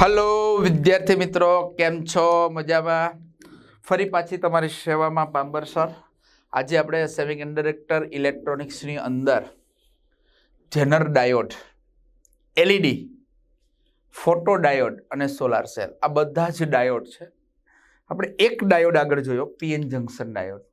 Hello, વિદ્યાર્થી મિત્રો, કેમ છો? મજામાં? ફરી પાછી તમારી સેવામાં પાંબર સર. આજે આપણે સેમી કન્ડક્ટર ઇલેક્ટ્રોનિક્સની અંદર zener diode, LED photo diode અને સોલાર સેલ આ બધા જ ડાયોડ છે. આપણે એક ડાયોડ આગળ જોયો પીએન જંકશન ડાયોડ.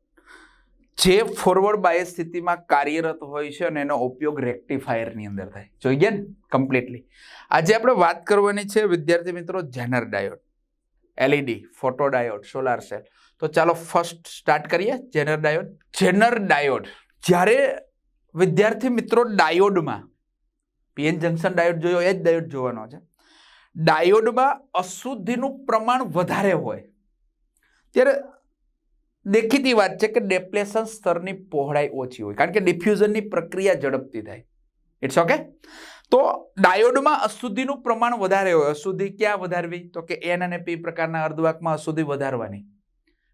જે ફોરવર્ડ બાયસ સ્થિતિમાં કાર્યરત હોય છે અને એનો ઉપયોગ રેક્ટિફાયરની અંદર થાય. જોઈ ગયા ને? કમ્પ્લીટલી આજે આપણે વાત કરવાની છે, વિદ્યાર્થી મિત્રો zener diode LED photo diode solar cell તો ચાલો ફર્સ્ટ સ્ટાર્ટ કરીએ જેનર ડાયોડ જેનર ડાયોડ જ્યારે વિદ્યાર્થી મિત્રો ડાયોડમાં પીએન જંકશન ડાયોડ જોયો, એ જ ડાયોડ જોવાનો છે. ડાયોડમાં અશુદ્ધિનું પ્રમાણ વધારે હોય, ત્યારે દેખીતી વાત છે કે ડેપ્લેશન સ્તરની પહોળાઈ ઓછી હોય. કારણ કે ડિફ્યુઝનની પ્રક્રિયા ઝડપથી થાય. ઇટ્સ ઓકે તો ડાયોડમાં અશુદ્ધિનું પ્રમાણ વધારે હોય. અશુદ્ધિ ક્યાં વધારવી? તો કે એન અને પી પ્રકારના અર્ધવાકમાં અશુદ્ધિ વધારવાની.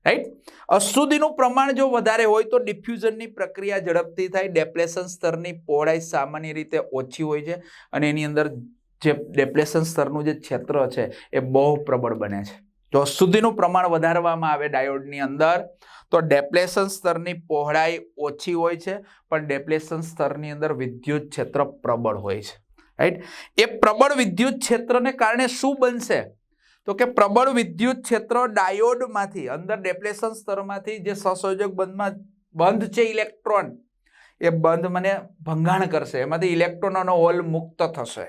રાઈટ અશુદ્ધિનું પ્રમાણ જો વધારે હોય તો ડિફ્યુઝનની પ્રક્રિયા ઝડપથી થાય. ડેપ્લેશન સ્તરની પહોળાઈ સામાન્ય રીતે ઓછી હોય છે. અને એની અંદર જે ડેપ્લેશન સ્તરનું જે ક્ષેત્ર છે, એ બહુ પ્રબળ બને છે. જો અશુદ્ધિનું પ્રમાણ વધારવામાં આવે ડાયોડની અંદર. તો ડેપ્લેશન સ્તરની પહોળાઈ ઓછી હોય છે, પણ ડેપ્લેશન સ્તરની અંદર વિદ્યુત ક્ષેત્ર પ્રબળ હોય છે. રાઈટ એ પ્રબળ વિદ્યુત ક્ષેત્રને કારણે શું બનશે? તો કે પ્રબળ વિદ્યુત ક્ષેત્ર ડાયોડમાંથી, અંદર ડેપ્લેશન સ્તરમાંથી જે સહસંયોજક બંધમાં બંધ છે ઇલેક્ટ્રોન, એ બંધ મને ભંગાણ કરશે. એમાંથી ઇલેક્ટ્રોનોનો હોલ મુક્ત થશે.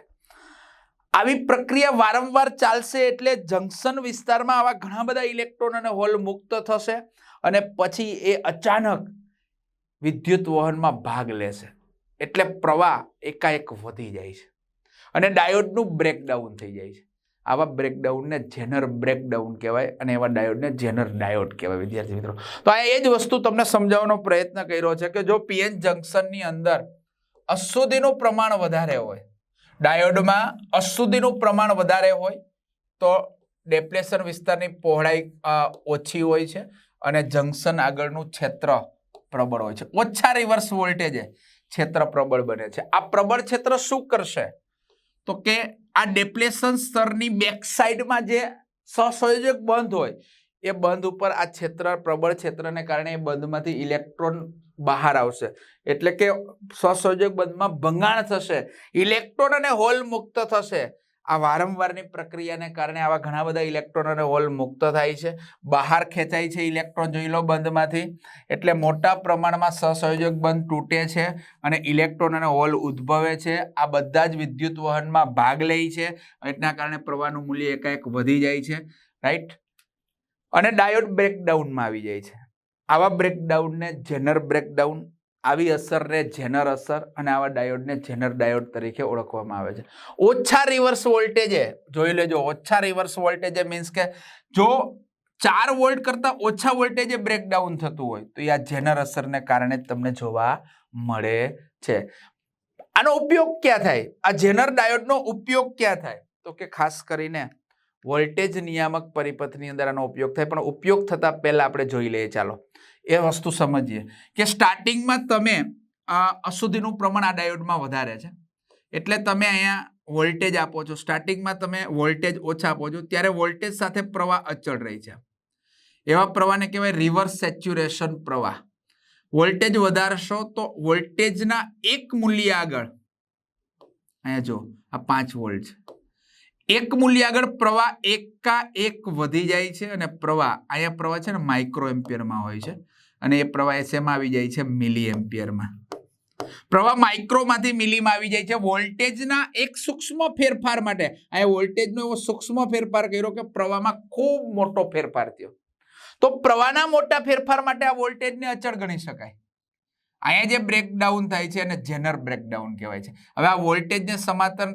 આવી પ્રક્રિયા વારંવાર ચાલશે એટલે જંકશન વિસ્તારમાં આવા ઘણા બધા ઇલેક્ટ્રોન અને હોલ મુક્ત થશે અને પછી એ અચાનક વિદ્યુત વહનમાં ભાગ લેશે. એટલે પ્રવાહ એકાએક વધી જાય છે. અને ડાયોડનું બ્રેકડાઉન થઈ જાય છે. આવા બ્રેકડાઉનને જેનર બ્રેકડાઉન કહેવાય અને એવા ડાયોડને જેનર ડાયોડ કહેવાય, વિદ્યાર્થી મિત્રો. તો આ એ જ વસ્તુ તમને સમજાવવાનો પ્રયત્ન કર્યો છે કે જો પીએન જંકશનની અંદર અશુદ્ધિનું પ્રમાણ વધારે હોય ડાયોડમાં અશુદ્ધિનું પ્રમાણ વધારે હોય તો ડેપ્લેશન વિસ્તારની પહોળાઈ ઓછી હોય છે અને જંકશન આગળનું ક્ષેત્ર પ્રબળ હોય છે. ઓછા રિવર્સ વોલ્ટેજે ક્ષેત્ર પ્રબળ બને છે. આ પ્રબળ ક્ષેત્ર શું કરશે? તો કે આ ડેપ્લેશન સ્તરની બેક સાઈડમાં જે સહસંયોજક બંધ હોય, એ બંધ ઉપર આ ક્ષેત્ર, પ્રબળ ક્ષેત્રને કારણે એ બંધમાંથી ઇલેક્ટ્રોન બહાર આવશે. એટલે કે સહસંયોજક બંધમાં ભંગાણ થશે. ઇલેક્ટ્રોન અને હોલ મુક્ત થશે. આ વારંવારની પ્રક્રિયાને કારણે આવા ઘણા બધા ઇલેક્ટ્રોન અને હોલ મુક્ત થાય છે. બહાર ખેંચાય છે ઇલેક્ટ્રોન, જોઈ લો બંધમાંથી. એટલે મોટા પ્રમાણમાં સહસંયોજક બંધ તૂટે છે અને ઇલેક્ટ્રોન અને હોલ ઉદ્ભવે છે. આ બધા જ વિદ્યુત વહનમાં ભાગ લે છે. એના કારણે પ્રવાહનું મૂલ્ય એકાએક વધી જાય છે. રાઈટ? અને ડાયોડ બ્રેકડાઉનમાં આવી જાય છે. આવા બ્રેકડાઉનને જેનર બ્રેકડાઉન આવી અસરને જેનર અસર અને આવા ડાયોડને જેનર ડાયોડ તરીકે ઓળખવામાં આવે છે. ઓછા રિવર્સ વોલ્ટેજે જોઈ લેજો, ઓછા રિવર્સ વોલ્ટેજે મીન્સ કે જો ચાર વોલ્ટ કરતાં ઓછા વોલ્ટેજે બ્રેકડાઉન થતું હોય, તો એ આ જેનર અસરને કારણે તમને જોવા મળે છે. આનો ઉપયોગ ક્યાં થાય? આ જેનર ડાયોડનો ઉપયોગ ક્યાં થાય? તો કે ખાસ કરીને વોલ્ટેજ નિયામક પરિપથની અંદર આનો ઉપયોગ થાય, પણ ઉપયોગ થતાં પહેલાં આપણે જોઈ લઈએ, ચાલો. એ વસ્તુ સમજીએ કે સ્ટાર્ટિંગમાં તમે અશુદ્ધિનું પ્રમાણ આ ડાયોડમાં વધારે છે. એટલે તમે અહીંયા વોલ્ટેજ આપો છો. સ્ટાર્ટિંગમાં તમે વોલ્ટેજ ઓછા આપો છો. ત્યારે વોલ્ટેજ સાથે પ્રવાહ અચળ રહી છે. એવા પ્રવાહને કહેવાય રિવર્સ સેચ્યુરેશન પ્રવાહ. વોલ્ટેજ વધારશો તો વોલ્ટેજના એક મૂલ્ય આગળ. અહીંયા જો આ પાંચ વોલ્ટ છે. એક મૂલ્ય આગળ પ્રવાહ એકા એક વધી જાય છે અને પ્રવાહ, અહીંયા પ્રવાહ છે ને માઇક્રો એમ્પિયરમાં હોય છે અને એ પ્રવાહ શેમાં આવી જાય છે મિલી એમ્પિયરમાં પ્રવાહ માઇક્રોમાંથી મિલીમાં આવી જાય છે વોલ્ટેજના એક સૂક્ષ્મ ફેરફાર માટે. અહીંયા વોલ્ટેજનો એવો સૂક્ષ્મ ફેરફાર કર્યો કે પ્રવાહમાં ખૂબ મોટો ફેરફાર થયો. તો પ્રવાહના મોટા ફેરફાર માટે આ વોલ્ટેજને અચળ ગણી શકાય. અહીંયા જે બ્રેકડાઉન થાય છે અને જેનર બ્રેકડાઉન કહેવાય છે. હવે આ વોલ્ટેજને સમાંતર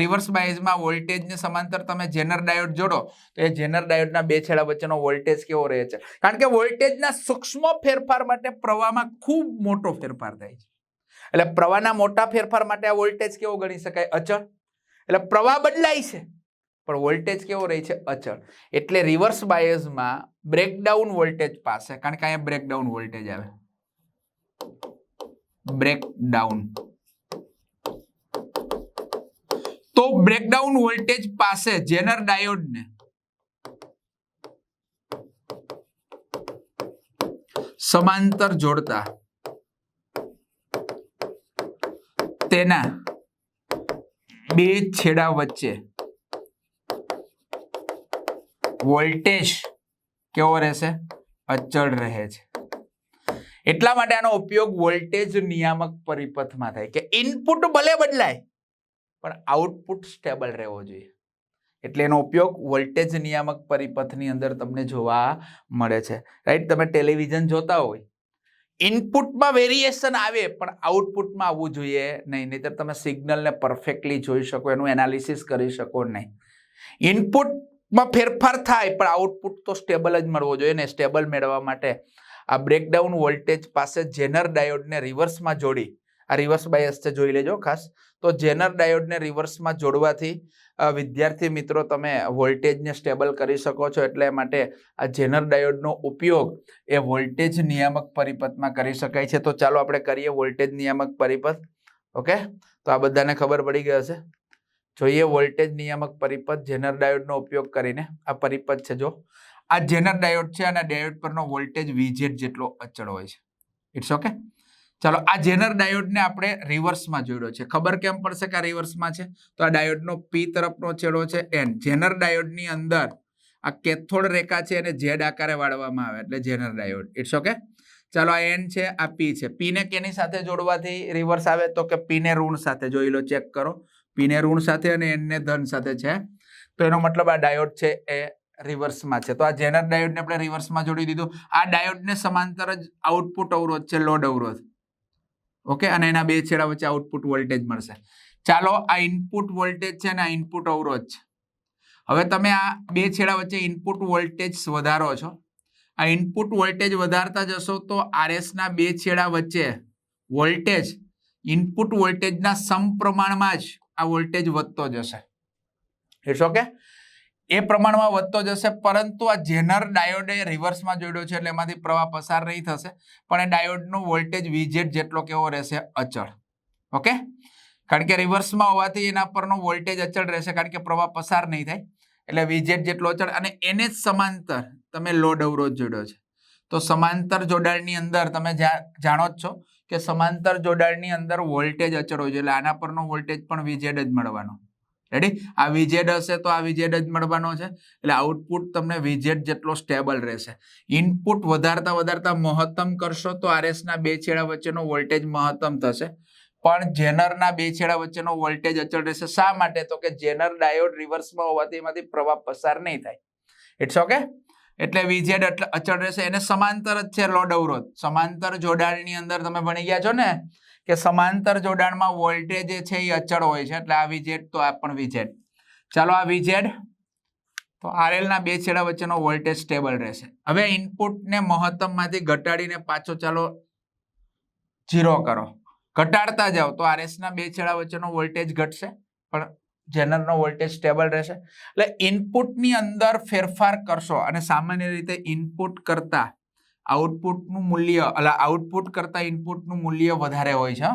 રિવર્સ બાયઝમાં વોલ્ટેજને સમાંતર તમે જેનર ડાયોડ જોડો, તો એ જેનર ડાયોડના બે છેડા વચ્ચેનો વોલ્ટેજ કેવો રહે છે? કારણ કે વોલ્ટેજના સૂક્ષ્મ ફેરફાર માટે પ્રવાહમાં ખૂબ મોટો ફેરફાર થાય છે. એટલે પ્રવાહના મોટા ફેરફાર માટે આ વોલ્ટેજ કેવો ગણી શકાય? અચળ. એટલે પ્રવાહ બદલાય છે, પણ વોલ્ટેજ કેવો રહે છે? અચળ. એટલે રિવર્સ બાયસમાં બ્રેકડાઉન વોલ્ટેજ પાસે, કારણ કે અહીંયા બ્રેકડાઉન વોલ્ટેજ આવે. બ્રેકડાઉન તો બ્રેકડાઉન વોલ્ટેજ પાસે જેનર ડાયોડને સમાંતર જોડતા. તેના બે છેડા વચ્ચે વોલ્ટેજ કેવો રહેશે? અચળ રહે છે. એટલા માટે આનો ઉપયોગ વોલ્ટેજ નિયામક પરિપથમાં થાય કે ઇનપુટ ભલે બદલાય પણ આઉટપુટ સ્ટેબલ રહેવો જોઈએ. એટલે એનો ઉપયોગ વોલ્ટેજ નિયામક પરિપથની અંદર તમને જોવા મળે છે. રાઈટ તમે ટેલિવિઝન જોતા હોય. ઇનપુટમાં વેરિએશન આવે, પણ આઉટપુટમાં આવવું જોઈએ નહીં. નહીતર તમે સિગ્નલને પરફેક્ટલી જોઈ શકો, એનું એનાલિસિસ કરી શકો નહીં. ઇનપુટમાં ફેરફાર થાય, પણ આઉટપુટ તો સ્ટેબલ જ મળવો જોઈએ ને. સ્ટેબલ મેળવવા માટે આ બ્રેકડાઉન વોલ્ટેજ પાસે જેનર ડાયોડને રિવર્સમાં જોડી આ રિવર્સ બાયસ છે, જોઈ લેજો ખાસ. તો જેનર ડાયોડને રિવર્સમાં જોડવાથી વિદ્યાર્થી મિત્રો તમે વોલ્ટેજને સ્ટેબલ કરી શકો છો, એટલે માટે આ જેનર ડાયોડનો ઉપયોગ એ વોલ્ટેજ નિયામક પરિપથમાં કરી શકાય છે. તો ચાલો આપણે કરીએ વોલ્ટેજ નિયામક પરિપથ. ઓકે? તો આ બધાને ખબર પડી ગઈ હશે. જોઈએ વોલ્ટેજ નિયામક પરિપથ, જેનર ડાયોડનો ઉપયોગ કરીને. આ પરિપથ છે, જો. આ જેનર ડાયોડ છે અને ડાયોડ પરનો વોલ્ટેજ વીજેટ જેટલો અચળ હોય છે. ઇટ્સ ઓકે ચાલો, આ જેનર ડાયોડને આપણે રિવર્સમાં જોડ્યો છે. ખબર કેમ પડશે કે આ રિવર્સમાં છે? તો આ ડાયોડનો પી તરફનો છેડો છે એન જેનર ડાયોડની અંદર આ કેથોડ રેખા છે એને ઝેડ આકારે વાળવામાં આવે, એટલે જેનર ડાયોડ. ઇટ્સ ઓકે ચાલો, આ એન છે, આ પી છે. પીને કેની સાથે જોડવાથી રિવર્સ આવે? તો કે પીને ઋણ સાથે. જોઈ લો ચેક કરો. પીને ઋણ સાથે અને એન ને ધન સાથે છે. તો એનો મતલબ આ ડાયોડ છે એ રિવર્સમાં છે. તો આ જેનર ડાયોડને આપણે રિવર્સમાં જોડી દીધું. આ ડાયોડને સમાંતર જ આઉટપુટ અવરોધ છે, લોડ અવરોધ. ઓકે? અને એના બે છેડા વચ્ચે આઉટપુટ વોલ્ટેજ મળશે. ચાલો, આ ઇનપુટ વોલ્ટેજ છે અને આ ઇનપુટ અવરોધ છે. હવે તમે આ બે છેડા વચ્ચે ઇનપુટ વોલ્ટેજ વધારો છો. આ ઇનપુટ વોલ્ટેજ વધારતા જશો તો આરએસના બે છેડા વચ્ચે વોલ્ટેજ ઇનપુટ વોલ્ટેજના સમપ્રમાણમાં જ આ વોલ્ટેજ વધતો જશે. ઇટ્સ ઓકે એ પ્રમાણમાં વધતો જશે, પરંતુ આ જેનર ડાયોડે રિવર્સમાં જોડ્યો છે એટલે એમાંથી પ્રવાહ પસાર નહીં થશે, પણ એ ડાયોડનો વોલ્ટેજ વીજેટ જેટલો કેવો રહેશે અચળ. ઓકે? કારણ કે રિવર્સમાં હોવાથી એના પરનો વોલ્ટેજ અચળ રહેશે, કારણ કે પ્રવાહ પસાર નહીં થાય, એટલે વીજેટ જેટલો અચળ, અને એને જ સમાંતર તમે લોડ અવરોધ જોડ્યો છે. તો સમાંતર જોડાણની અંદર તમે જાણો જ છો કે સમાંતર જોડાણની અંદર વોલ્ટેજ અચળ હોય છે, એટલે આના પરનો વોલ્ટેજ પણ વીજેડ જ મળવાનો. રેડી આ વીજેડ હશે તો આ વીજેડ જ મળવાનો છે. એટલે આઉટપુટ તમને વીજેડ જેટલો સ્ટેબલ રહેશે. ઇનપુટ વધારતા વધારતા મહત્તમ કરશો તો આરએસના બે છેડા વચ્ચેનો વોલ્ટેજ મહત્તમ થશે. પણ જેનરના બે છેડા વચ્ચેનો વોલ્ટેજ અચળ રહેશે. શા માટે? તો કે જેનર ડાયોડ રિવર્સમાં હોવાથી એમાંથી પ્રવાહ પસાર નહીં થાય. ઇટ્સ ઓકે એટલે વીજેડ અચળ રહેશે. એને સમાંતર જ છે, લોડ અવરોધ. સમાંતર જોડાણની અંદર તમે ભણી ગયા છો ને? કે સમાંતર જોડાણમાં વોલ્ટેજ છે એ અચળ હોય છે, એટલે આ વીજેડ તો આ પણ વીજેડ ચાલો આ વીજેડ તો આરએલના બે છેડા વચ્ચેનો વોલ્ટેજ સ્ટેબલ રહેશે. હવે ઇનપુટને મહત્તમમાંથી ઘટાડીને પાછો ચાલો ઝીરો કરો. ઘટાડતા જાઓ, તો આરએસના બે છેડા વચ્ચેનો વોલ્ટેજ ઘટશે, પણ જેનરનો વોલ્ટેજ સ્ટેબલ રહેશે. એટલે ઇનપુટની અંદર ફેરફાર કરશો અને સામાન્ય રીતે ઇનપુટ કરતા આઉટપુટનું મૂલ્ય એટલે આઉટપુટ કરતા ઇનપુટનું મૂલ્ય વધારે હોય છે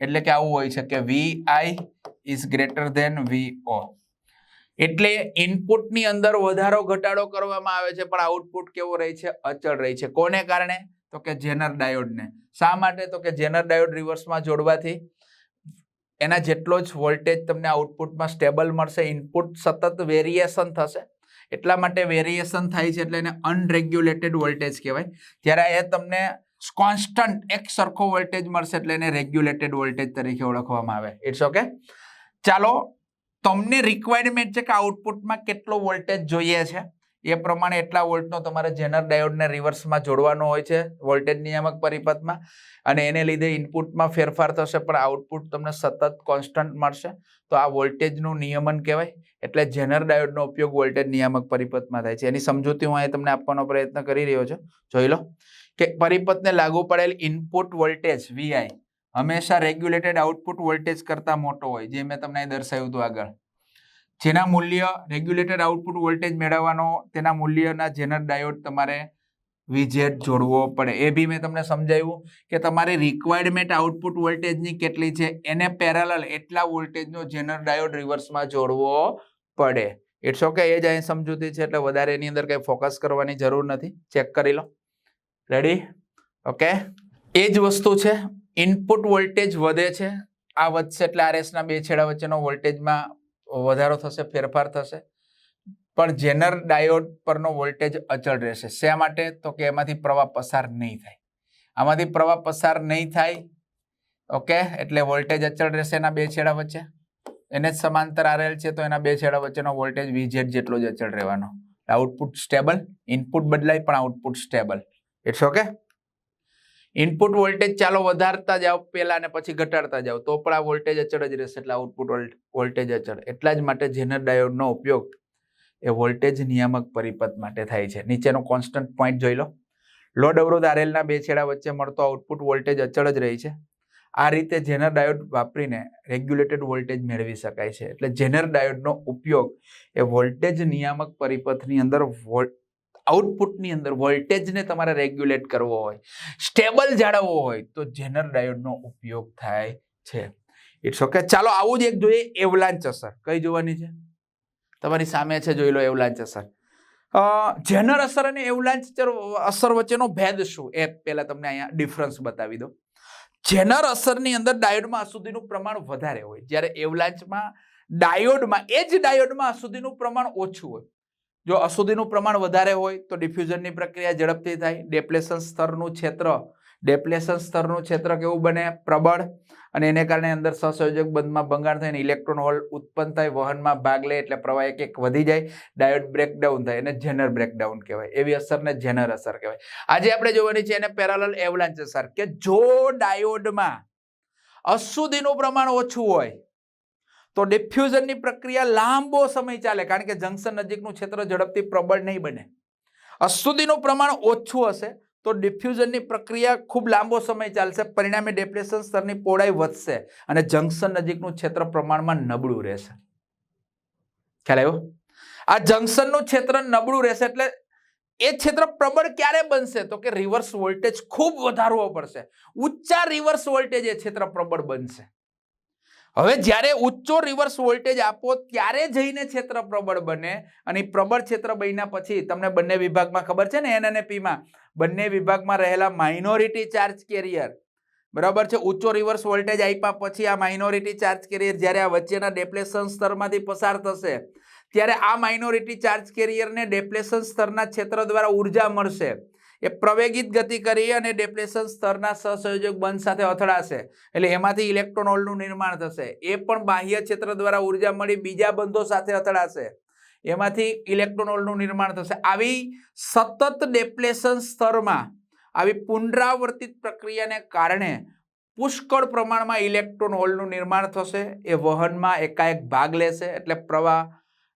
એટલે કે આવું હોય છે કે V I is greater than V O એટલે ઇનપુટની અંદર વધારો, ઘટાડો કરવામાં આવે છે, પણ આઉટપુટ કેવો રહે છે? અચળ રહે છે. કોને કારણે? તો કે જેનર ડાયોડને. શા માટે? તો કે જેનર ડાયોડ રિવર્સમાં જોડવાથી એના જેટલો જ વોલ્ટેજ તમને આઉટપુટમાં સ્ટેબલ મળશે. ઇનપુટ સતત વેરિએશન થશે. એટલા માટે વેરિએશન થાય છે એટલે એને અનરેગ્યુલેટેડ વોલ્ટેજ કહેવાય. જ્યારે એ તમને કોન્સ્ટન્ટ એક સરખો વોલ્ટેજ મળશે એટલે એને રેગ્યુલેટેડ વોલ્ટેજ તરીકે ઓળખવામાં આવે. ઇટ્સ ઓકે ચાલો, તમને રિક્વાયરમેન્ટ છે કે આઉટપુટમાં કેટલો વોલ્ટેજ જોઈએ છે? એ પ્રમાણે એટલા વોલ્ટનો તમારે જેનર ડાયોડને રિવર્સમાં જોડવાનો હોય છે, વોલ્ટેજ નિયામક પરિપથમાં. અને એને લીધે ઇનપુટમાં ફેરફાર થશે, પણ આઉટપુટ તમને સતત કોન્સ્ટન્ટ મળશે. તો આ વોલ્ટેજનું નિયમન કહેવાય, એટલે જેનર ડાયોડનો ઉપયોગ વોલ્ટેજ નિયામક પરિપથમાં થાય છે. એની સમજૂતી હું અહીં તમને આપવાનો પ્રયત્ન કરી રહ્યો છું. જોઈ લો, કે પરિપથને લાગુ પડેલ ઇનપુટ વોલ્ટેજ વીઆઈ હંમેશા રેગ્યુલેટેડ આઉટપુટ વોલ્ટેજ કરતાં મોટો હોય, જે મેં તમને દર્શાવ્યું હતું આગળ. જેના મૂલ્ય રેગ્યુલેટેડ આઉટપુટ વોલ્ટેજ મેળવવાનો, તેના મૂલ્યના જેનર ડાયોડ તમારે વીજેટ જોડવો પડે. એ બી મેં તમને સમજાવ્યું કે તમારી રિક્વાયરમેન્ટ આઉટપુટ વોલ્ટેજની કેટલી છે, એને પેરેલલ એટલા વોલ્ટેજનો જેનર ડાયોડ રિવર્સમાં જોડવો પડે. ઇટ્સ ઓકે એ જ અહીં સમજૂતી છે, એટલે વધારે એની અંદર કંઈ ફોકસ કરવાની જરૂર નથી. ચેક કરી લો. રેડી ઓકે એ જ વસ્તુ છે ઇનપુટ વોલ્ટેજ વધે છે. આ વધશે એટલે આરએસના બે છેડા વચ્ચેનો વોલ્ટેજમાં વધારો થશે, ફેરફાર થશે. પણ જેનર ડાયોડ પરનો વોલ્ટેજ અચળ રહેશે. શા માટે? તો કે એમાંથી પ્રવાહ પસાર નહીં થાય. આમાંથી પ્રવાહ પસાર નહીં થાય, ઓકે? એટલે વોલ્ટેજ અચળ રહેશે એના બે છેડા વચ્ચે. એને જ સમાંતર આરેલ છે, તો એના બે છેડા વચ્ચેનો વોલ્ટેજ વીઝેડ જેટલો જ અચળ રહેવાનો. આઉટપુટ સ્ટેબલ, ઇનપુટ બદલાય, પણ output stable. It's okay input voltage ચાલો વધારતા જાઓ, પહેલા અને પછી ઘટાડતા જાઓ. તો પણ આ વોલ્ટેજ અચળ જ રહેશે એટલે આઉટપુટ વોલ્ટેજ અચળ. એટલા જ માટે જેનર ડાયોડનો ઉપયોગ એ વોલ્ટેજ નિયામક પરિપથ માટે થાય છે. નીચેનો કોન્સ્ટન્ટ પોઈન્ટ જોઈ લો. લોડ અવરોધ આરએલના બે છેડા વચ્ચે મળતો આઉટપુટ વોલ્ટેજ અચળ જ રહી છે. આ રીતે જેનર ડાયોડ વાપરીને રેગ્યુલેટેડ વોલ્ટેજ મેળવી શકાય છે. એટલે જેનર ડાયોડનો ઉપયોગ એ વોલ્ટેજ નિયામક પરિપથની અંદર આઉટપુટની અંદર વોલ્ટેજને તમારે રેગ્યુલેટ કરવો હોય સ્ટેબલ જાળવવો હોય, તો જેનર ડાયોડનો ઉપયોગ થાય છે. ઇટ્સ ઓકે ચાલો આવું જ એક જોઈએ એવલાંચ અસર. કઈ જોવાની છે? તમારી સામે છે, જોઈ લો એવલાંચ અસર. જેનર અસર અને એવલાંચ અસર વચ્ચેનો ભેદ શું? એ પહેલા તમને અહીંયા ડિફરન્સ બતાવી દો જેનર અસરની અંદર ડાયોડમાં અશુદ્ધિનું પ્રમાણ વધારે હોય. જ્યારે એવલાંચમાં ડાયોડમાં એ જ ડાયોડમાં અશુદ્ધિનું પ્રમાણ ઓછું હોય. જો અશુદ્ધિનું પ્રમાણ વધારે હોય તો ડિફ્યુઝનની પ્રક્રિયા ઝડપથી થાય. ડેપ્લેશન સ્તરનું ક્ષેત્ર. ડેપ્લેશન સ્તરનું ક્ષેત્ર કેવું બને? પ્રબળ. અને એને કારણે અંદર સહસંયોજક બંધમાં ભંગાણ થઈને ઇલેક્ટ્રોન હોલ ઉત્પન્ન થાય. વહનમાં ભાગ લે એટલે પ્રવાહ એક એક વધી જાય. ડાયોડ બ્રેકડાઉન થાય એને જેનર બ્રેકડાઉન કહેવાય. એવી અસરને જેનર અસર કહેવાય. આજે આપણે જોવાની છે એને પેરાલલ એવલાંચ અસર કે જો ડાયોડમાં અશુદ્ધિનું પ્રમાણ ઓછું હોય તો ડિફ્યુઝનની પ્રક્રિયા લાંબો સમય ચાલે, કારણ કે જંકશન નજીકનું ક્ષેત્ર ઝડપથી પ્રબળ નહીં બને. અશુદ્ધિનું પ્રમાણ ઓછું હશે, તો ડિફ્યુઝનની પ્રક્રિયા ખૂબ લાંબો સમય ચાલશે, પરિણામે ડેપ્રેશન સ્તરની પહોળાઈ વધશે અને જંકશન નજીકનું ક્ષેત્ર પ્રમાણમાં નબળું રહેશે. ખ્યાલ આવ્યો? આ જંકશનનું ક્ષેત્ર નબળું રહેશે એટલે એ ક્ષેત્ર પ્રબળ ક્યારે બનશે? તો કે રિવર્સ વોલ્ટેજ ખૂબ વધારવો પડશે. ઊંચા રિવર્સ વોલ્ટેજ એ ક્ષેત્ર પ્રબળ બનશે. હવે જ્યારે ઊંચો રિવર્સ વોલ્ટેજ આપો, ત્યારે જઈને ક્ષેત્ર પ્રબળ બને અને પ્રબળ ક્ષેત્ર બન્યા પછી, તમને બંને વિભાગમાં ખબર છે ને એન અને પીમાં બંને વિભાગમાં રહેલા માઇનોરિટી ચાર્જ કેરિયર બરાબર છે? ઊંચો રિવર્સ વોલ્ટેજ આપ્યા પછી આ માઇનોરિટી ચાર્જ કેરિયર જ્યારે આ વચ્ચેના ડેપ્લેશન સ્તરમાંથી પસાર થશે, ત્યારે આ માઇનોરિટી ચાર્જ કેરિયરને ડેપ્લેશન સ્તરના ક્ષેત્ર દ્વારા ઊર્જા મળશે. એ પ્રવેગિત ગતિ કરી અને ડેપ્લેશન સ્તરના સહસંયોજક બંધ સાથે અથડાશે. એટલે એમાંથી ઇલેક્ટ્રોન હોલનું નિર્માણ થશે. એ પણ બાહ્ય ક્ષેત્ર દ્વારા ઊર્જા મળી બીજા બંધો સાથે અથડાશે. એમાંથી ઇલેક્ટ્રોન હોલનું નિર્માણ થશે. આવી સતત ડેપ્લેશન સ્તરમાં, આવી પુનરાવર્તિત પ્રક્રિયાને કારણે પુષ્કળ પ્રમાણમાં ઇલેક્ટ્રોન હોલનું નિર્માણ થશે. એ વહનમાં એકાએક ભાગ લેશે. એટલે પ્રવાહ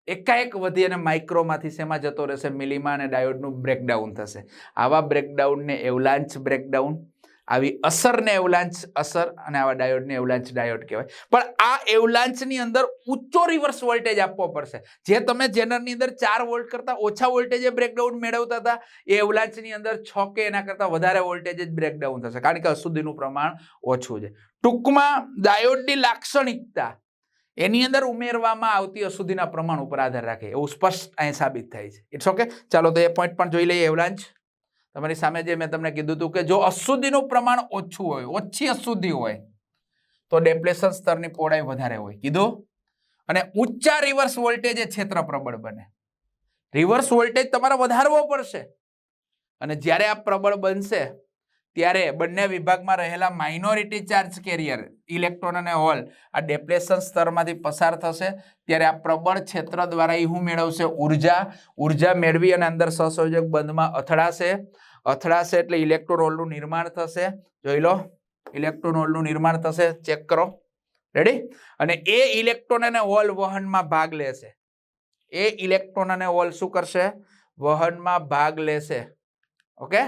એકાએક વધી અને માઇક્રોમાંથી શેમાં જતો રહેશે? મિલીમાં અને ડાયોડનું બ્રેકડાઉન થશે. આવા બ્રેકડાઉનને એવલાન્ચ બ્રેકડાઉન આવી અસરને એવલાન્ચ અસર અને આવા ડાયોડને એવલાન્ચ ડાયોડ કહેવાય. પણ આ એવલાંચની અંદર ઊંચો રિવર્સ વોલ્ટેજ આપવો પડશે. જે તમે જેનરની અંદર ચાર વોલ્ટ કરતાં ઓછા વોલ્ટેજે બ્રેકડાઉન મેળવતા હતા, એ એવલાન્ચની અંદર છ કે એના કરતાં વધારે વોલ્ટેજ જ બ્રેકડાઉન થશે. કારણ કે અશુદ્ધિનું પ્રમાણ ઓછું છે. ટૂંકમાં ડાયોડની લાક્ષણિકતા એની અંદર ઉમેરવામાં આવતી અશુદ્ધિના પ્રમાણ ઉપર આધાર રાખે, એવું સ્પષ્ટ અહીં સાબિત થાય છે. ઇટ્સ ઓકે ચાલો તો એ પોઈન્ટ પણ જોઈ લઈએ એવલાંચ. તમારી સામે જે મેં તમને કીધું હતું કે જો અશુદ્ધિનું પ્રમાણ ઓછું હોય, ઓછી અશુદ્ધિ હોય, તો ડેપ્લેશન સ્તરની પહોળાઈ વધારે હોય. કીધું? અને ઊંચા રિવર્સ વોલ્ટેજ એ ક્ષેત્ર પ્રબળ બને. રિવર્સ વોલ્ટેજ તમારે વધારવો પડશે. અને જ્યારે આ પ્રબળ બનશે ત્યારે બંને વિભાગમાં રહેલા માઇનોરિટી ચાર્જ કેરિયર ઇલેક્ટ્રોન અને હોલ આ ડેપ્લેશન સ્તરમાંથી પસાર થશે. ત્યારે આ પ્રબળ ક્ષેત્ર દ્વારા એ શું મેળવશે? ઊર્જા. ઊર્જા મેળવી અને અંદર સહસંયોજક બંધમાં અથડાશે. અથડાશે એટલે ઇલેક્ટ્રોન હોલનું નિર્માણ થશે. જોઈ લો. ઇલેક્ટ્રોન હોલનું નિર્માણ થશે. ચેક કરો. રેડી અને એ ઇલેક્ટ્રોન અને હોલ વહનમાં ભાગ લેશે. એ ઇલેક્ટ્રોન અને હોલ શું કરશે? વહનમાં ભાગ લેશે. ઓકે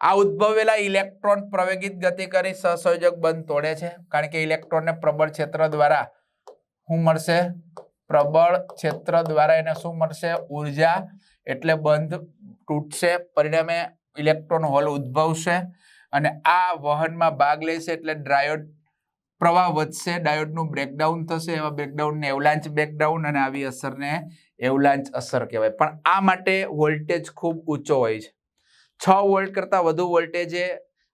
આ ઉદ્ભવેલા ઇલેક્ટ્રોન પ્રવેગિત ગતિ કરી સહસંયોજક બંધ તોડે છે. કારણ કે ઇલેક્ટ્રોનને પ્રબળ ક્ષેત્ર દ્વારા શું મળશે? પ્રબળ ક્ષેત્ર દ્વારા એને શું મળશે? ઊર્જા. એટલે બંધ તૂટશે. પરિણામે ઇલેક્ટ્રોન હોલ ઉદ્ભવશે અને આ વહનમાં ભાગ લેશે એટલે ડ્રાયોડ પ્રવાહ વધશે. ડાયોડનું બ્રેકડાઉન થશે. એવા બ્રેકડાઉનને એવલાંચ બ્રેકડાઉન અને આવી અસરને એવલાંચ અસર કહેવાય. પણ આ માટે વોલ્ટેજ ખૂબ ઊંચો હોય છે. છ વોલ્ટ કરતાં વધુ વોલ્ટેજે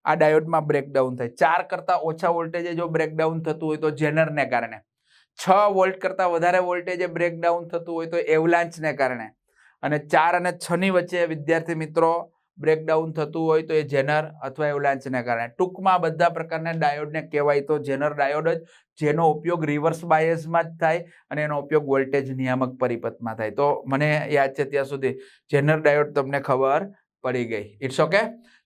આ ડાયોડમાં બ્રેકડાઉન થાય. ચાર કરતાં ઓછા વોલ્ટેજે જો બ્રેકડાઉન થતું હોય તો જેનરને કારણે. છ વોલ્ટ કરતાં વધારે વોલ્ટેજે બ્રેકડાઉન થતું હોય તો એવલાન્ચને કારણે. અને ચાર અને છની વચ્ચે વિદ્યાર્થી મિત્રો બ્રેકડાઉન થતું હોય તો એ જેનર અથવા એવલાંચને કારણે. ટૂંકમાં બધા પ્રકારના ડાયોડને કહેવાય તો જેનર ડાયોડ જ, જેનો ઉપયોગ રિવર્સ બાયસમાં જ થાય અને એનો ઉપયોગ વોલ્ટેજ નિયામક પરિપથમાં થાય. તો મને યાદ છે ત્યાં સુધી. જેનર ડાયોડ તમને ખબર પડી ગઈ. ઇટ્સ ઓકે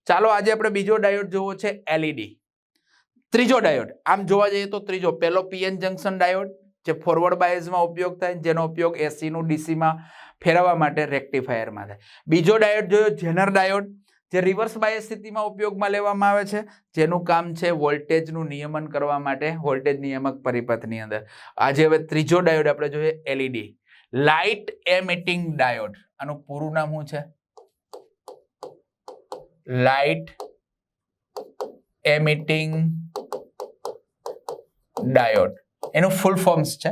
ચાલો આજે આપણે બીજો ડાયોડ જોવો છે એલઈડી ત્રીજો ડાયોડ આમ જોવા જઈએ તો ત્રીજો. પહેલો પીએન જંકશન ડાયોડ જે ફોરવર્ડ બાયસમાં ઉપયોગ થાય જેનો ઉપયોગ એસીનું ડીસીમાં ફેરવવા માટે રેક્ટિફાયરમાં થાય. બીજો ડાયોડ જોયો જેનર ડાયોડ જે રિવર્સ બાયસ સ્થિતિમાં ઉપયોગમાં લેવામાં આવે છે. જેનું કામ છે વોલ્ટેજનું નિયમન કરવા માટે વોલ્ટેજ નિયામક પરિપથની અંદર. આજે હવે ત્રીજો ડાયોડ આપણે જોઈએ એલઈડી લાઇટ એમિટિંગ ડાયોડ આનું પૂરું નામ શું છે? Light emitting diode. એનું ફૂલ ફોર્મ્સ છે.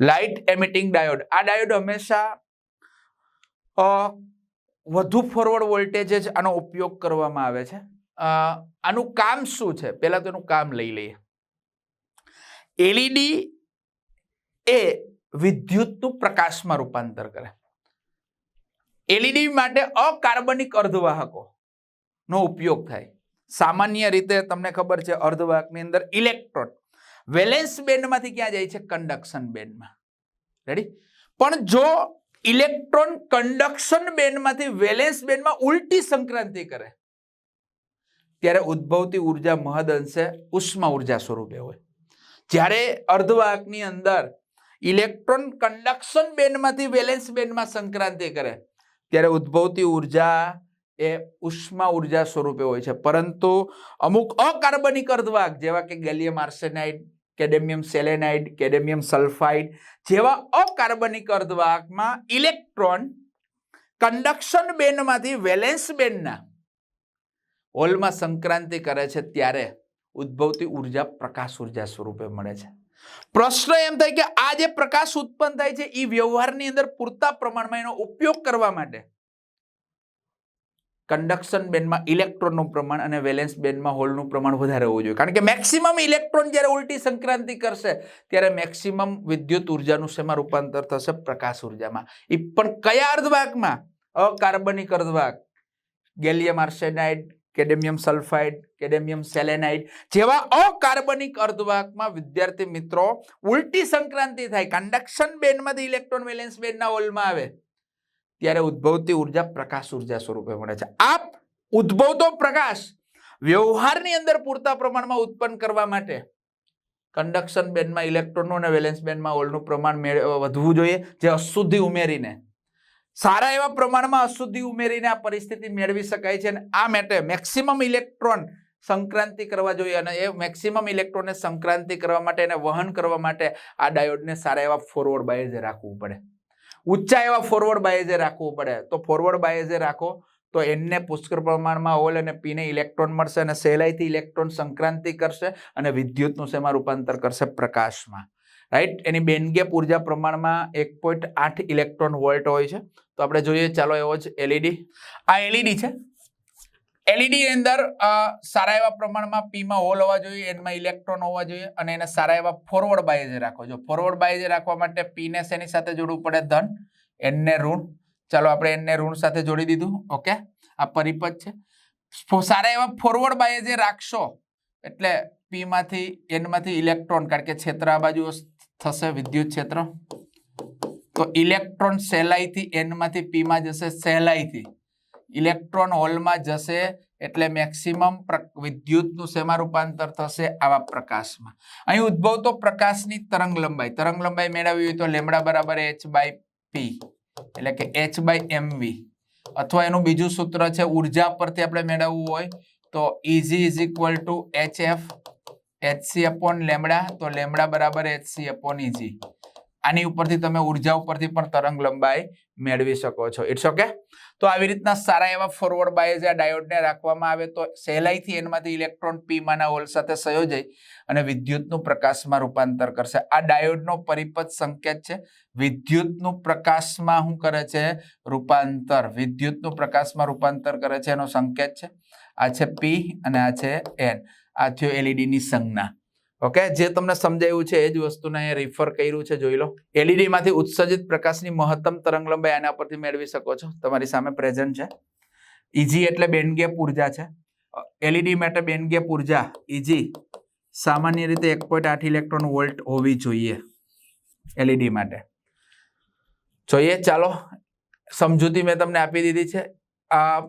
Light emitting diode. આ ડાયોડ હંમેશા વધુ ફોરવર્ડ વોલ્ટેજ જ આનો ઉપયોગ કરવામાં આવે છે. આનું કામ શું છે? પહેલા તો એનું કામ લઈ લઈએ. એલઈડી એ વિદ્યુતનું પ્રકાશમાં રૂપાંતર કરે. એલઈડી માટે અકાર્બનિક અર્ધવાહકો. નો ઉપયોગ થાય. સામાન્ય રીતે તમને ખબર છે અર્ધવાહકની અંદર ઇલેક્ટ્રોન વેલેન્સ બેન્ડમાંથી ક્યાં જાય છે? કંડક્શન બેન્ડમાં રેડી પણ જો ઇલેક્ટ્રોન કંડક્શન બેન્ડમાંથી વેલેન્સ બેન્ડમાં ઉલટી સંક્રાંતિ કરે, ત્યારે ઉદ્ભવતી ઊર્જા મહદઅંશે ઉષ્મા ઊર્જા સ્વરૂપે હોય. જ્યારે અર્ધવાહકની અંદર ઇલેક્ટ્રોન કંડક્શન બેન્ડમાંથી વેલેન્સ બેન્ડમાં સંક્રાંતિ કરે, ત્યારે ઉદ્ભવતી ઊર્જા એ ઉષ્મા ઊર્જા સ્વરૂપે હોય છે. પરંતુ અમુક અકાર્બનિક અર્ધવાહક જેવા કે gallium arsenide, cadmium selenide, cadmium sulphide, જેવા અકાર્બનિક અર્ધવાહકમાં ઇલેક્ટ્રોન કન્ડક્શન બેન્ડમાંથી વેલેન્સ બેન્ડના હોલમાં સંક્રાંતિ કરે છે ત્યારે ઉદ્ભવતી ઊર્જા પ્રકાશ ઊર્જા સ્વરૂપે મળે છે. પ્રશ્ન એમ થાય કે આ જે પ્રકાશ ઉત્પન્ન થાય છે એ વ્યવહારની અંદર પૂરતા પ્રમાણમાં એનો ઉપયોગ કરવા માટે કંડક્શન બેન્ડમાં ઇલેક્ટ્રોનનું પ્રમાણ અને વેલેન્સ બેન્ડમાં હોલનું પ્રમાણ વધારે હોવું જોઈએ. કારણ કે મેક્સિમમ ઇલેક્ટ્રોન જ્યારે ઉલટી સંક્રાંતિ કરશે, ત્યારે મેક્સિમમ વિદ્યુત ઉર્જાનું શેમાં રૂપાંતર થશે? પ્રકાશ ઉર્જામાં. એ પણ કયા અર્ધવાહકમાં અકાર્બનિક અર્ધવાહક gallium arsenide, cadmium sulphide, cadmium selenide જેવા અકાર્બનિક અર્ધવાહકમાં વિદ્યાર્થી મિત્રો, ઉલટી સંક્રાંતિ થાય. કન્ડક્શન બેન્ડમાંથી ઇલેક્ટ્રોન વેલેન્સ બેન્ડના હોલમાં આવે. ત્યારે ઉદ્ભવતી ઊર્જા પ્રકાશ ઊર્જા સ્વરૂપે મળે છે. આ ઉદ્ભવતો પ્રકાશ વ્યવહારની અંદર પૂરતા પ્રમાણમાં ઉત્પન્ન કરવા માટે કન્ડક્શન બેન્ડમાં ઇલેક્ટ્રોનનું અને વેલેન્સ બેન્ડમાં ઓલનું પ્રમાણ વધવું જોઈએ, જે અશુદ્ધિ ઉમેરીને. સારા એવા પ્રમાણમાં અશુદ્ધિ ઉમેરીને આ પરિસ્થિતિ મેળવી શકાય છે અને આ માટે મેક્સિમમ ઇલેક્ટ્રોન સંક્રાંતિ કરવા જોઈએ અને એ મેક્સિમમ ઇલેક્ટ્રોનને સંક્રાંતિ કરવા માટે એને વહન કરવા માટે આ ડાયોડને સારા એવા ફોરવર્ડ બાયજ રાખવું પડે. ઊંચા એવા ફોરવર્ડ બાયઝે રાખવું પડે. તો ફોરવર્ડ બાયઝે રાખો, તો એને પુષ્કળ પ્રમાણમાં ઓલ અને પીને ઇલેક્ટ્રોન મળશે અને સહેલાઈથી ઇલેક્ટ્રોન સંક્રાંતિ કરશે અને વિદ્યુતનું શેમાં રૂપાંતર કરશે? પ્રકાશમાં. રાઈટ એની બેનગેપ ઊર્જા પ્રમાણમાં એક પોઈન્ટ આઠ ઇલેક્ટ્રોન વોલ્ટ હોય છે. તો આપણે જોઈએ, ચાલો એવો જ એલઈડી આ એલઈડી છે. એલઈડી અંદર સારા એવા પ્રમાણમાં પીમાં હોલ હોવા જોઈએ એમાં ઇલેક્ટ્રોન હોવા જોઈએ અને એને સારા એવા ફોરવર્ડ બાયજે રાખો જો ફોરવર્ડ બાયજે રાખવા માટે પીને શેની સાથે જોડવું પડે? ધન. એનને ઋણ. ચાલો આપણે એનને ઋણ સાથે જોડી દીધું. ઓકે આ પરિપથ છે. સારા એવા ફોરવર્ડ બાયજે રાખશો, એટલે પીમાંથી એનમાંથી ઇલેક્ટ્રોન કારણ કે ક્ષેત્ર આ બાજુ થશે, વિદ્યુત ક્ષેત્ર તો ઇલેક્ટ્રોન સહેલાઈથી એનમાંથી પીમાં જશે, સહેલાઈથી. ઇલેક્ટ્રોન હોલમાં જશે એટલે મેક્સિમમ વિદ્યુતનું શેમાં રૂપાંતર થશે? આવા પ્રકાશમાં. અહીં ઉદ્ભવતો પ્રકાશની તરંગ લંબાઈ. તરંગ લંબાઈ મેળવવી હોય તો લેમડા બરાબર એચ બાય પી, એટલે કે એચ બાય એમવી અથવા એનું બીજું સૂત્ર છે, ઊર્જા પરથી આપણે મેળવવું હોય તો E G is equal to H F HC upon lambda, તો લેમડા બરાબર એચસી અપોન ઇઝી આની ઉપરથી તમે ઊર્જા ઉપરથી પણ તરંગ લંબાઈ મેળવી શકો છો. ઇટ્સ ઓકે તો આવી રીતના સારા એવા ફોરવર્ડ બાયસ આ ડાયોડને રાખવામાં આવે તો સહેલાઈથી એનમાંથી ઇલેક્ટ્રોન પી માના હોલ સાથે સંયોજાઈ અને વિદ્યુતનું પ્રકાશમાં રૂપાંતર કરશે. આ ડાયોડનો પરિપથ સંકેત છે. વિદ્યુતનું પ્રકાશમાં શું કરે છે? રૂપાંતર. વિદ્યુતનું પ્રકાશમાં રૂપાંતર કરે છે એનો સંકેત છે. આ છે પી અને આ છે એન આ થયો એલઈડીની સંજ્ઞા. ઓકે જે તમને સમજાયું છે, એ જ વસ્તુને અહીંયા રિફર કર્યું છે, જોઈ લો. એલઈડી માંથી ઉત્સર્જિત પ્રકાશની મહત્તમ તરંગ લંબાઈ આના પરથી મેળવી શકો છો. તમારી સામે પ્રેઝન્ટ છે. ઈજી એટલે બેનગેપ ગેપ ઊર્જા છે. એલઈડી માટે બેનગેપ ગેપ ઊર્જા ઈજી સામાન્ય રીતે એક આઠ ઇલેક્ટ્રોન વોલ્ટ હોવી જોઈએ એલઈડી માટે. જોઈએ, ચાલો. સમજૂતી મેં તમને આપી દીધી છે. આ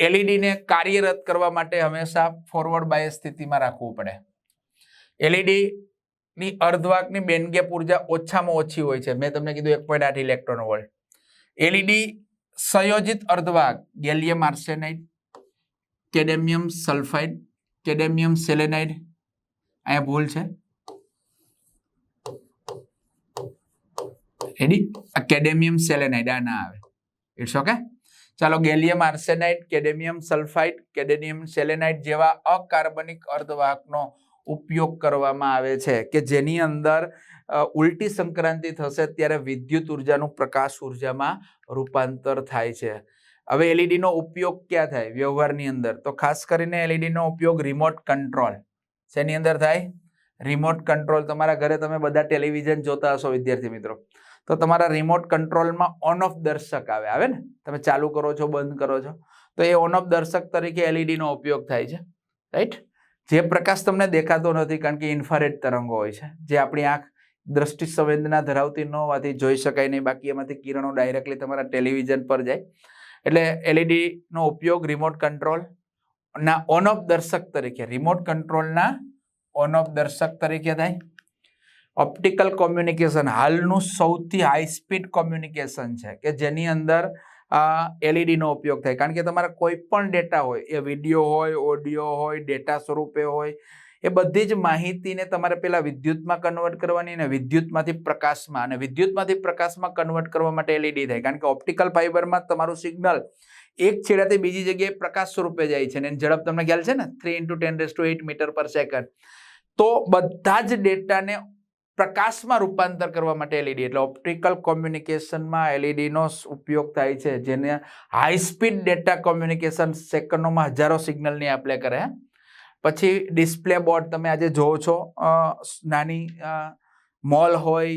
એલઈડીને કાર્યરત કરવા માટે હંમેશા ફોરવર્ડ બાય સ્થિતિમાં રાખવું પડે. LED ની અર્ધવાકની બેનગેપ ગેપ ઊર્જા ઓછામાં ઓછી હોય છે. મેં તમને કીધું એક પોઈન્ટ આઠ ઇલેક્ટ્રોન વોલ્ટ એલઈડી સંયોજિત અર્ધવાક gallium arsenide, cadmium sulphide, cadmium selenide. અહીંયા ભૂલ છે. રેડી કેડેમિયમ સેલેનાઇડ, આ ના આવે. ઇટ્સ ઓકે ચાલો, gallium arsenide, cadmium sulphide, cadmium selenide જેવા અકાર્બનિક અર્ધવાહકનો ઉપયોગ કરવામાં આવે છે કે જેની અંદર ઉલટી સંક્રાંતિ થશે ત્યારે વિદ્યુત ઉર્જાનું પ્રકાશ ઉર્જામાં રૂપાંતર થાય છે. હવે એલઈડીનો ઉપયોગ ક્યાં થાય? વ્યવહારની અંદર. તો ખાસ કરીને એલઈડીનો ઉપયોગ રિમોટ કંટ્રોલ. શેની અંદર થાય? Remote control. તમારા ઘરે તમે બધા ટેલિવિઝન જોતા હશો, વિદ્યાર્થી મિત્રો. તો તમારા રિમોટ કંટ્રોલમાં ઓન ઓફ દર્શક આવે. આવે ને? તમે ચાલુ કરો છો, બંધ કરો છો. તો એ ઓન ઓફ દર્શક તરીકે એલઈડીનો ઉપયોગ થાય છે. રાઈટ? જે પ્રકાશ તમને દેખાતો નથી, કારણ કે ઇન્ફારેડ તરંગો હોય છે. જે આપણી આંખ દ્રષ્ટિ સંવેદના ધરાવતી ન હોવાથી જોઈ શકાય નહીં. બાકી એમાંથી કિરણો ડાયરેક્ટલી તમારા ટેલિવિઝન પર જાય. એટલે એલઈડીનો ઉપયોગ રિમોટ કંટ્રોલ ના ઓન ઓફ દર્શક તરીકે રિમોટ કંટ્રોલના ઓન ઓફ દર્શક તરીકે થાય. ઓપ્ટિકલ કોમ્યુનિકેશન હાલનું સૌથી હાઈ સ્પીડ કોમ્યુનિકેશન છે, કે જેની અંદર એલઈડી નો ઉપયોગ થાય. કારણ કે તમારા કોઈ પણ ડેટા હોય, એ વીડિયો હોય, ઓડિયો હોય, ડેટા સ્વરૂપે હોય, એ બધી જ માહિતીને તમારે પેલા વિદ્યુતમાં કન્વર્ટ કરવાની અને વિદ્યુતમાંથી પ્રકાશમાં અને વિદ્યુતમાંથી પ્રકાશમાં કન્વર્ટ કરવા માટે એલઈડી થાય. કારણ કે ઓપ્ટિકલ ફાઇબરમાં તમારું સિગ્નલ એક છેડાથી બીજી જગ્યાએ પ્રકાશ સ્વરૂપે જાય છે. અને ઝડપ તમને ખ્યાલ છે ને? Three into ten raise to metre per second તો બધા જ ડેટાને પ્રકાશમાં રૂપાંતર કરવા માટે એલઈડી એટલે ઓપ્ટિકલ કોમ્યુનિકેશનમાં એલઈડીનો ઉપયોગ થાય છે, જેને હાઈ સ્પીડ ડેટા કોમ્યુનિકેશન સેકન્ડોમાં હજારો સિગ્નલની આપલે કરે પછી ડિસ્પ્લે બોર્ડ તમે આજે જોવો છો નાની મોલ હોય,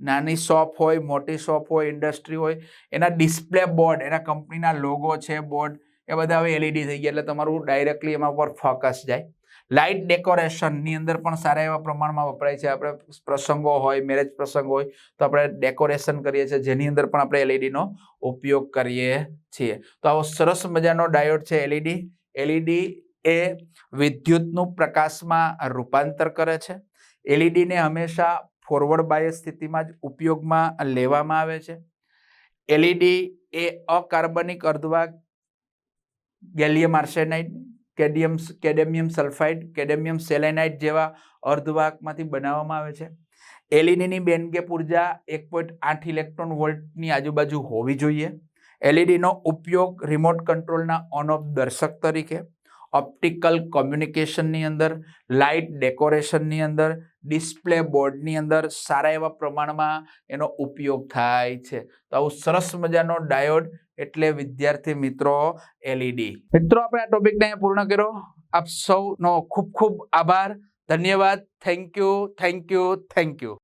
નાની શોપ હોય, મોટી શોપ હોય ઇન્ડસ્ટ્રી હોય, એના ડિસ્પ્લે બોર્ડ એના કંપનીના લોગો છે બોર્ડ એ બધા હવે એલઈડી થઈ ગયા, એટલે તમારું ડાયરેક્ટલી એમાં પર ફોકસ જાય. લાઇટ ડેકોરેશનની અંદર પણ સારા એવા પ્રમાણમાં વપરાય છે. આપણે પ્રસંગો હોય, મેરેજ પ્રસંગ હોય, તો આપણે ડેકોરેશન કરીએ છીએ, જેની અંદર પણ આપણે એલઈડીનો ઉપયોગ કરીએ છીએ. તો આવો સરસ મજાનો ડાયોડ છે એલઈડી એલઈડી એ વિદ્યુતનું પ્રકાશમાં રૂપાંતર કરે છે. એલઈડીને હંમેશા ફોરવર્ડ બાયસ સ્થિતિમાં જ ઉપયોગમાં લેવામાં આવે છે. એલઈડી એ અકાર્બનિક અર્ધવા gallium arsenide cadmium cadmium sulphide, cadmium selenite જેવા અર્ધવાહકમાંથી બનાવવામાં આવે છે. એલઈડીની બેનગેપ ગેપ ઊર્જા એક પોઈન્ટ આઠ ઇલેક્ટ્રોન વોલ્ટની આજુબાજુ હોવી જોઈએ. એલઈડીનો ઉપયોગ રિમોટ કંટ્રોલના ઓન ઓફ દર્શક તરીકે, ઓપ્ટિકલ કોમ્યુનિકેશનની અંદર, લાઇટ ડેકોરેશનની અંદર ડિસ્પ્લે બોર્ડની અંદર સારા એવા પ્રમાણમાં એનો ઉપયોગ થાય છે. તો આવું સરસ મજાનો ડાયોડ એટલે વિદ્યાર્થી મિત્રો એલઈડી મિત્રો, આપણે આ ટોપિકને પૂર્ણ કર્યો. આપ સૌનો ખૂબ ખૂબ આભાર. ધન્યવાદ. Thank you thank you thank you